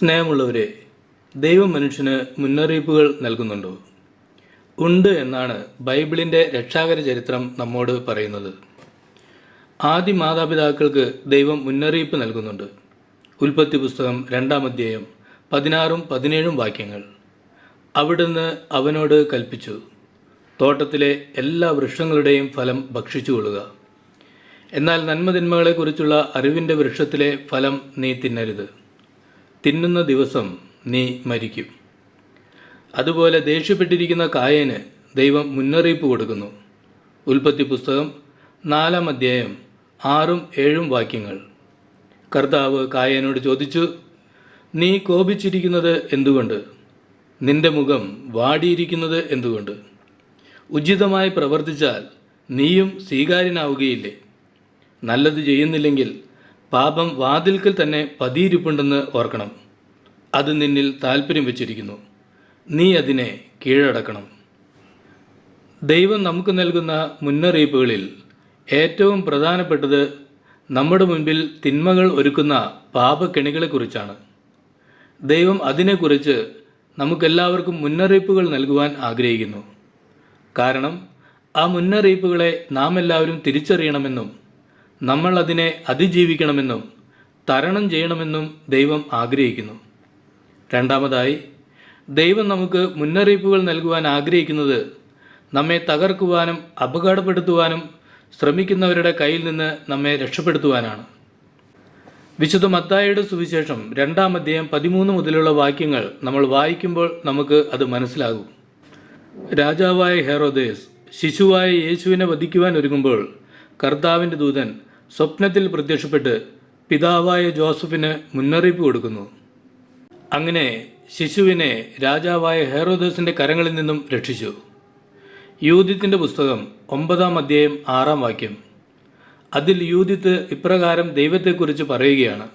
സ്നേഹമുള്ളവരെ ദൈവം മനുഷ്യന് മുന്നറിയിപ്പുകൾ നൽകുന്നുണ്ടോ? ഉണ്ട് എന്നാണ് ബൈബിളിന്റെ രക്ഷാകര ചരിത്രം നമ്മോട് പറയുന്നത്. ആദ്യ മാതാപിതാക്കൾക്ക് ദൈവം മുന്നറിയിപ്പ് നൽകുന്നുണ്ട്. ഉൽപ്പത്തി പുസ്തകം രണ്ടാം അധ്യായം പതിനാറും പതിനേഴും വാക്യങ്ങൾ. അവിടുന്ന് അവനോട് കൽപ്പിച്ചു തോട്ടത്തിലെ എല്ലാ വൃക്ഷങ്ങളുടെയും ഫലം ഭക്ഷിച്ചുകൊള്ളുക. എന്നാൽ നന്മതിന്മകളെക്കുറിച്ചുള്ള അറിവിന്റെ വൃക്ഷത്തിലെ ഫലം നീ തിന്നരുത്. തിന്നുന്ന ദിവസം നീ മരിക്കും. അതുപോലെ ദേഷ്യപ്പെട്ടിരിക്കുന്ന കായന് ദൈവം മുന്നറിയിപ്പ് കൊടുക്കുന്നു. ഉൽപ്പത്തി പുസ്തകം നാലാം അധ്യായം ആറും ഏഴും വാക്യങ്ങൾ. കർത്താവ് കായനോട് ചോദിച്ചു നീ കോപിച്ചിരിക്കുന്നത് എന്തുകൊണ്ട്? നിന്റെ മുഖം വാടിയിരിക്കുന്നത് എന്തുകൊണ്ട്? ഉചിതമായി പ്രവർത്തിച്ചാൽ നീയും സ്വീകാര്യനാവുകയില്ലേ? നല്ലത് ചെയ്യുന്നില്ലെങ്കിൽ പാപം വാതിൽക്കൽ തന്നെ പതിയിരിപ്പുണ്ടെന്ന് ഓർക്കണം. അത് നിന്നിൽ താല്പര്യം വെച്ചിരിക്കുന്നു. നീ അതിനെ കീഴടക്കണം. ദൈവം നമുക്ക് നൽകുന്ന മുന്നറിയിപ്പുകളിൽ ഏറ്റവും പ്രധാനപ്പെട്ടത് നമ്മുടെ മുൻപിൽ തിന്മകൾ ഒരുക്കുന്ന പാപക്കെണികളെക്കുറിച്ചാണ് ദൈവം അതിനെക്കുറിച്ച് നമുക്കെല്ലാവർക്കും മുന്നറിയിപ്പുകൾ നൽകുവാൻ ആഗ്രഹിക്കുന്നു. കാരണം ആ മുന്നറിയിപ്പുകളെ നാം എല്ലാവരും തിരിച്ചറിയണമെന്നും നമ്മൾ അതിനെ അതിജീവിക്കണമെന്നും തരണം ചെയ്യണമെന്നും ദൈവം ആഗ്രഹിക്കുന്നു. രണ്ടാമതായി ദൈവം നമുക്ക് മുന്നറിയിപ്പുകൾ നൽകുവാൻ ആഗ്രഹിക്കുന്നത് നമ്മെ തകർക്കുവാനും അപകടപ്പെടുത്തുവാനും ശ്രമിക്കുന്നവരുടെ കയ്യിൽ നിന്ന് നമ്മെ രക്ഷപ്പെടുത്തുവാനാണ്. വിശുദ്ധ മത്തായിയുടെ സുവിശേഷം രണ്ടാം അധ്യായം പതിമൂന്ന് മുതലുള്ള വാക്യങ്ങൾ നമ്മൾ വായിക്കുമ്പോൾ നമുക്ക് അത് മനസ്സിലാകും. രാജാവായ ഹെറോദേസ് ശിശുവായ യേശുവിനെ വധിക്കുവാൻ ഒരുങ്ങുമ്പോൾ കർത്താവിന്റെ ദൂതൻ സ്വപ്നത്തിൽ പ്രത്യക്ഷപ്പെട്ട് പിതാവായ ജോസഫിന് മുന്നറിയിപ്പ് കൊടുക്കുന്നു. അങ്ങനെ ശിശുവിനെ രാജാവായ ഹെറോദേസിന്റെ കരങ്ങളിൽ നിന്നും രക്ഷിച്ചു. യൂതിത്തിന്റെ പുസ്തകം ഒമ്പതാം അധ്യായം ആറാം വാക്യം. അതിൽ യൂതിത്ത് ഇപ്രകാരം ദൈവത്തെക്കുറിച്ച് പറയുകയാണ്.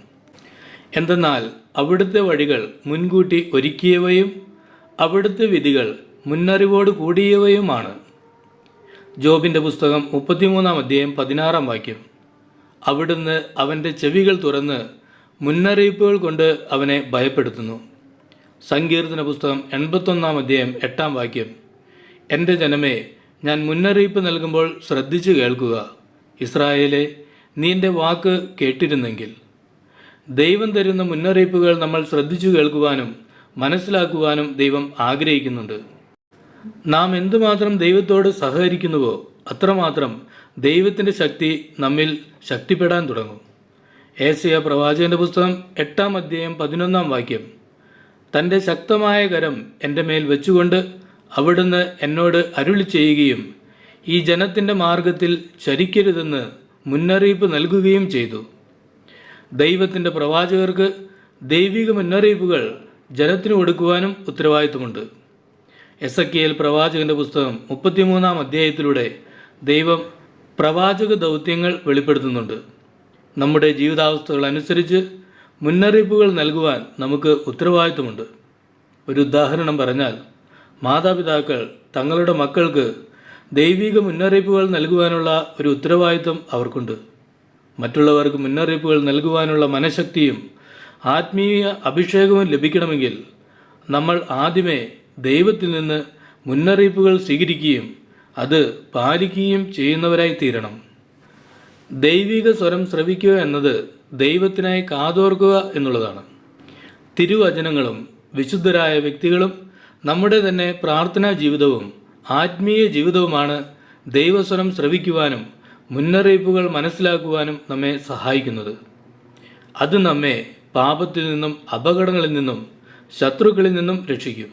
എന്തെന്നാൽ അവിടുത്തെ വഴികൾ മുൻകൂട്ടി ഒരുക്കിയവയും അവിടുത്തെ വിധികൾ മുന്നറിവോട് കൂടിയവയുമാണ്. ജോബിന്റെ പുസ്തകം മുപ്പത്തിമൂന്നാം അധ്യായം പതിനാറാം വാക്യം. അവിടുന്ന് അവന്റെ ചെവികൾ തുറന്ന് മുന്നറിയിപ്പുകൾ കൊണ്ട് അവനെ ഭയപ്പെടുത്തുന്നു. സങ്കീർത്തന പുസ്തകം എൺപത്തൊന്നാം അധ്യായം എട്ടാം വാക്യം. എന്റെ ജനമേ ഞാൻ മുന്നറിയിപ്പ് നൽകുമ്പോൾ ശ്രദ്ധിച്ചു കേൾക്കുക. ഇസ്രായേലെ നീ എന്റെ വാക്ക് കേട്ടിരുന്നെങ്കിൽ. ദൈവം തരുന്ന മുന്നറിയിപ്പുകൾ നമ്മൾ ശ്രദ്ധിച്ചു കേൾക്കുവാനും മനസ്സിലാക്കുവാനും ദൈവം ആഗ്രഹിക്കുന്നുണ്ട്. നാം എന്തുമാത്രം ദൈവത്തോട് സഹകരിക്കുന്നുവോ അത്രമാത്രം ദൈവത്തിന്റെ ശക്തി നമ്മിൽ ശക്തിപ്പെടാൻ തുടങ്ങും. ഏസിയ പ്രവാചകന്റെ പുസ്തകം എട്ടാം അധ്യായം പതിനൊന്നാം വാക്യം. തന്റെ ശക്തമായ കരം എന്റെ മേൽ വെച്ചുകൊണ്ട് അവിടുന്ന് എന്നോട് അരുളി ചെയ്യുകയും ഈ ജനത്തിന്റെ മാർഗത്തിൽ ചരിക്കരുതെന്ന് മുന്നറിയിപ്പ് നൽകുകയും ചെയ്തു. ദൈവത്തിന്റെ പ്രവാചകർക്ക് ദൈവിക മുന്നറിയിപ്പുകൾ ജനത്തിന് കൊടുക്കുവാനും ഉത്തരവാദിത്വമുണ്ട്. എസ് എ പ്രവാചകന്റെ പുസ്തകം മുപ്പത്തിമൂന്നാം അധ്യായത്തിലൂടെ ദൈവം പ്രവാചക ദൗത്യങ്ങൾ വെളിപ്പെടുത്തുന്നുണ്ട്. നമ്മുടെ ജീവിതാവസ്ഥകൾ അനുസരിച്ച് മുന്നറിയിപ്പുകൾ നൽകുവാൻ നമുക്ക് ഉത്തരവാദിത്വമുണ്ട്. ഒരു ഉദാഹരണം പറഞ്ഞാൽ മാതാപിതാക്കൾ തങ്ങളുടെ മക്കൾക്ക് ദൈവിക മുന്നറിയിപ്പുകൾ നൽകുവാനുള്ള ഒരു ഉത്തരവാദിത്വം അവർക്കുണ്ട്. മറ്റുള്ളവർക്ക് മുന്നറിയിപ്പുകൾ നൽകുവാനുള്ള മനഃശക്തിയും ആത്മീയ അഭിഷേകവും ലഭിക്കണമെങ്കിൽ നമ്മൾ ആദ്യമേ ദൈവത്തിൽ നിന്ന് മുന്നറിയിപ്പുകൾ സ്വീകരിക്കുകയും അത് പാലിക്കുകയും ചെയ്യുന്നവരായി തീരണം. ദൈവിക സ്വരം ശ്രവിക്കുക എന്നത് ദൈവത്തിനായി കാതോർക്കുക എന്നുള്ളതാണ്. തിരുവചനങ്ങളും വിശുദ്ധരായ വ്യക്തികളും നമ്മുടെ തന്നെ പ്രാർത്ഥനാ ജീവിതവും ആത്മീയ ജീവിതവുമാണ് ദൈവസ്വരം ശ്രവിക്കുവാനും മുന്നറിയിപ്പുകൾ മനസ്സിലാക്കുവാനും നമ്മെ സഹായിക്കുന്നത്. അത് നമ്മെ പാപത്തിൽ നിന്നും അപകടങ്ങളിൽ നിന്നും ശത്രുക്കളിൽ നിന്നും രക്ഷിക്കും.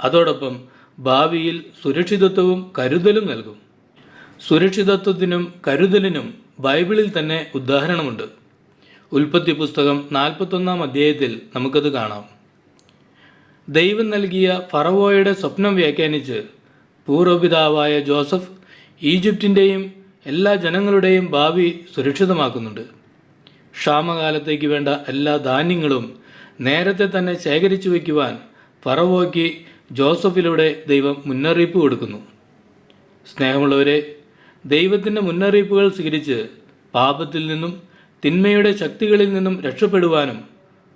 അതോടൊപ്പം ഭാവിയിൽ സുരക്ഷിതത്വവും കരുതലും നൽകും. സുരക്ഷിതത്വത്തിനും കരുതലിനും ബൈബിളിൽ തന്നെ ഉദാഹരണമുണ്ട്. ഉൽപ്പത്തി പുസ്തകം നാൽപ്പത്തൊന്നാം അധ്യായത്തിൽ നമുക്കത് കാണാം. ദൈവം നൽകിയ ഫറവോയുടെ സ്വപ്നം വ്യാഖ്യാനിച്ച് പൂർവപിതാവായ ജോസഫ് ഈജിപ്തിന്റെയും എല്ലാ ജനങ്ങളുടെയും ഭാവി സുരക്ഷിതമാക്കുന്നുണ്ട്. ക്ഷാമകാലത്തേക്ക് വേണ്ട എല്ലാ ധാന്യങ്ങളും നേരത്തെ തന്നെ ശേഖരിച്ചു വയ്ക്കുവാൻ ഫറവോയ്ക്ക് ജോസഫിലൂടെ ദൈവം മുന്നറിയിപ്പ് കൊടുക്കുന്നു. സ്നേഹമുള്ളവരെ ദൈവത്തിന്റെ മുന്നറിയിപ്പുകൾ സ്വീകരിച്ച് പാപത്തിൽ നിന്നും തിന്മയുടെ ശക്തികളിൽ നിന്നും രക്ഷപ്പെടുവാനും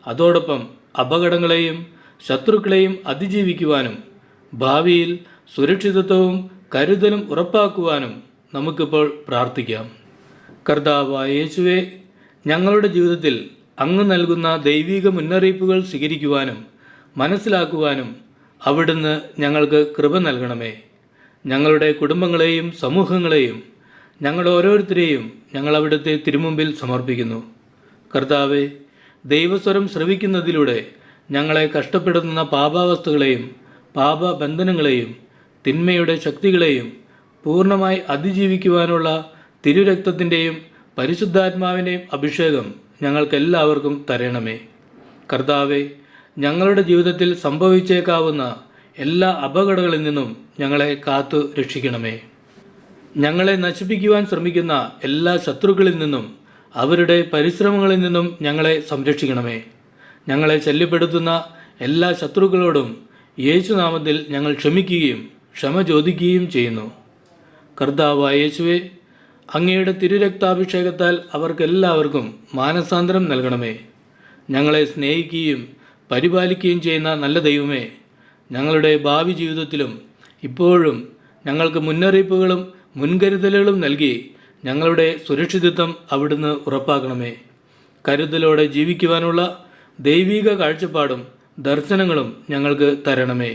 അതോടൊപ്പം അപകടങ്ങളെയും ശത്രുക്കളെയും അതിജീവിക്കുവാനും ഭാവിയിൽ സുരക്ഷിതത്വവും കരുതലും ഉറപ്പാക്കുവാനും നമുക്കിപ്പോൾ പ്രാർത്ഥിക്കാം. കർത്താവായ യേശുവെ ഞങ്ങളുടെ ജീവിതത്തിൽ അങ്ങ് നൽകുന്ന ദൈവിക മുന്നറിയിപ്പുകൾ സ്വീകരിക്കുവാനും മനസ്സിലാക്കുവാനും അവിടുന്ന് ഞങ്ങൾക്ക് കൃപ നൽകണമേ. ഞങ്ങളുടെ കുടുംബങ്ങളെയും സമൂഹങ്ങളെയും ഞങ്ങൾ ഓരോരുത്തരെയും ഞങ്ങൾ അവിടുത്തെ തിരുമുമ്പിൽ സമർപ്പിക്കുന്നു. കർത്താവെ ദൈവസ്വരം ശ്രവിക്കുന്നതിലൂടെ ഞങ്ങളെ കഷ്ടപ്പെടുത്തുന്ന പാപാവസ്ഥകളെയും പാപബന്ധനങ്ങളെയും തിന്മയുടെ ശക്തികളെയും പൂർണമായി അതിജീവിക്കുവാനുള്ള തിരുരക്തത്തിന്റെയും പരിശുദ്ധാത്മാവിന്റെയും അഭിഷേകം ഞങ്ങൾക്കെല്ലാവർക്കും തരണമേ. കർത്താവെ ഞങ്ങളുടെ ജീവിതത്തിൽ സംഭവിച്ചേക്കാവുന്ന എല്ലാ അപകടങ്ങളിൽ നിന്നും ഞങ്ങളെ കാത്തു രക്ഷിക്കണമേ. ഞങ്ങളെ നശിപ്പിക്കുവാൻ ശ്രമിക്കുന്ന എല്ലാ ശത്രുക്കളിൽ നിന്നും അവരുടെ പരിശ്രമങ്ങളിൽ നിന്നും ഞങ്ങളെ സംരക്ഷിക്കണമേ. ഞങ്ങളെ ശല്യപ്പെടുത്തുന്ന എല്ലാ ശത്രുക്കളോടും യേശുനാമത്തിൽ ഞങ്ങൾ ക്ഷമിക്കുകയും ക്ഷമ ചോദിക്കുകയും ചെയ്യുന്നു. കർത്താവായ യേശുവെ അങ്ങയുടെ തിരുരക്താഭിഷേകത്താൽ അവർക്കെല്ലാവർക്കും മാനസാന്തരം നൽകണമേ. ഞങ്ങളെ സ്നേഹിക്കുകയും പരിപാലിക്കുകയും ചെയ്യുന്ന നല്ല ദൈവമേ ഞങ്ങളുടെ ഭാവി ജീവിതത്തിലും ഇപ്പോഴും ഞങ്ങൾക്ക് മുന്നറിയിപ്പുകളും മുൻകരുതലുകളും നൽകി ഞങ്ങളുടെ സുരക്ഷിതത്വം അവിടുന്ന് ഉറപ്പാക്കണമേ. കരുതലോടെ ജീവിക്കുവാനുള്ള ദൈവിക കാഴ്ചപ്പാടും ദർശനങ്ങളും ഞങ്ങൾക്ക് തരണമേ.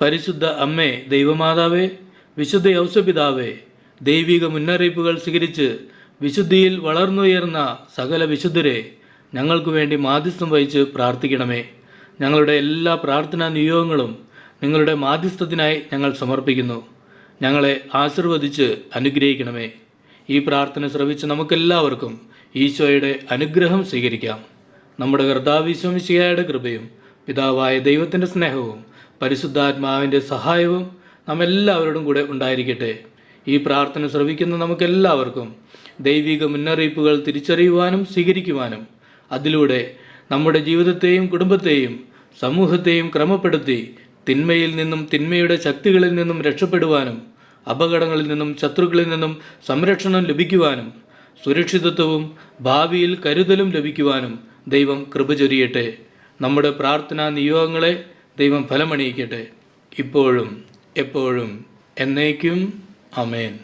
പരിശുദ്ധ അമ്മേ ദൈവമാതാവേ വിശുദ്ധ യൗസപിതാവേ ദൈവിക മുന്നറിയിപ്പുകൾ സ്വീകരിച്ച് വിശുദ്ധിയിൽ വളർന്നുയർന്ന സകല വിശുദ്ധരെ ഞങ്ങൾക്ക് വേണ്ടി മാധ്യസ്ഥം വഹിച്ച് പ്രാർത്ഥിക്കണമേ. ഞങ്ങളുടെ എല്ലാ പ്രാർത്ഥനാ നിയോഗങ്ങളും നിങ്ങളുടെ മാധ്യസ്ഥത്തിനായി ഞങ്ങൾ സമർപ്പിക്കുന്നു. ഞങ്ങളെ ആശീർവദിച്ച് അനുഗ്രഹിക്കണമേ. ഈ പ്രാർത്ഥന ശ്രവിച്ച് നമുക്കെല്ലാവർക്കും ഈശോയുടെ അനുഗ്രഹം സ്വീകരിക്കാം. നമ്മുടെ കർത്താവിശ്വമിശിയായുടെ കൃപയും പിതാവായ ദൈവത്തിന്റെ സ്നേഹവും പരിശുദ്ധാത്മാവിന്റെ സഹായവും നാം എല്ലാവരോടും കൂടെ ഉണ്ടായിരിക്കട്ടെ. ഈ പ്രാർത്ഥന ശ്രവിക്കുന്ന നമുക്കെല്ലാവർക്കും ദൈവിക മുന്നറിയിപ്പുകൾ തിരിച്ചറിയുവാനും സ്വീകരിക്കുവാനും അതിലൂടെ നമ്മുടെ ജീവിതത്തെയും കുടുംബത്തെയും സമൂഹത്തെയും ക്രമപ്പെടുത്തി തിന്മയിൽ നിന്നും തിന്മയുടെ ശക്തികളിൽ നിന്നും രക്ഷപ്പെടുവാനും അപകടങ്ങളിൽ നിന്നും ശത്രുക്കളിൽ നിന്നും സംരക്ഷണം ലഭിക്കുവാനും സുരക്ഷിതത്വവും ഭാവിയിൽ കരുതലും ലഭിക്കുവാനും ദൈവം കൃപ ചൊരിയട്ടെ. നമ്മുടെ പ്രാർത്ഥനാ നിയോഗങ്ങളെ ദൈവം ഫലമണിയിക്കട്ടെ. ഇപ്പോഴും എപ്പോഴും എന്നേക്കും. അമേൻ